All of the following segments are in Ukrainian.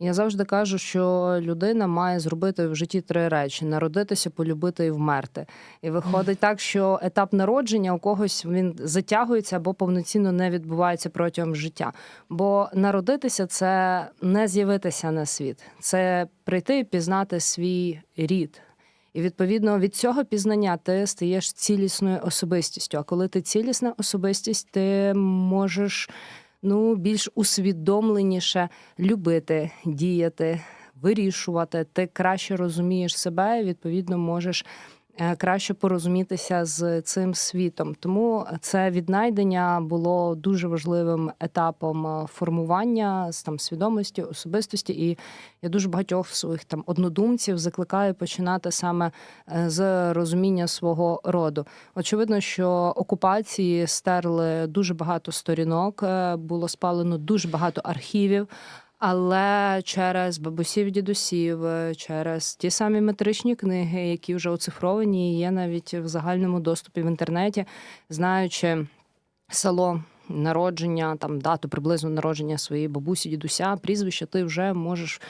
Я завжди кажу, що людина має зробити в житті три речі: народитися, полюбити і вмерти. І виходить так, що етап народження у когось він затягується або повноцінно не відбувається протягом життя. Бо народитися це не з'явитися на світ, це прийти і пізнати свій рід. І відповідно від цього пізнання ти стаєш цілісною особистістю. А коли ти цілісна особистість, ти можеш ну, більш усвідомленіше любити, діяти, вирішувати. Ти краще розумієш себе і відповідно можеш. Е, Краще порозумітися з цим світом, тому це віднайдення було дуже важливим етапом е, формування там свідомості, особистості. І я дуже багатьох своїх там однодумців закликаю починати саме е, з розуміння свого роду. Очевидно, що окупації стерли дуже багато сторінок, було спалено дуже багато архівів. Але через бабусів, дідусів, через ті самі метричні книги, які вже оцифровані, і є навіть в загальному доступі в інтернеті, знаючи село. Народження, там дату приблизно народження своєї бабусі, дідуся, прізвище, ти вже можеш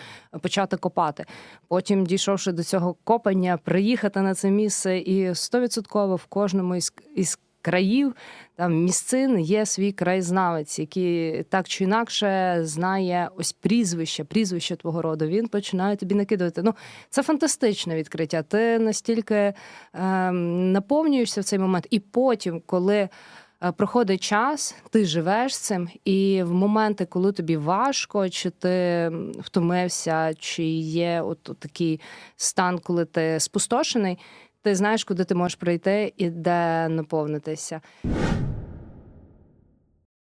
почати копати. Потім, дійшовши до цього копання, приїхати на це місце, і стовідсотково в кожному із, із країв там місцин є свій краєзнавець, який так чи інакше знає ось прізвище, прізвище твого роду. Він починає тобі накидувати. Ну це фантастичне відкриття. Ти настільки ем, наповнюєшся в цей момент, і потім, коли е, проходить час, ти живеш цим, і в моменти, коли тобі важко, чи ти втомився, чи є от такий стан, коли ти спустошений. Ти знаєш, куди ти можеш прийти і де наповнитися.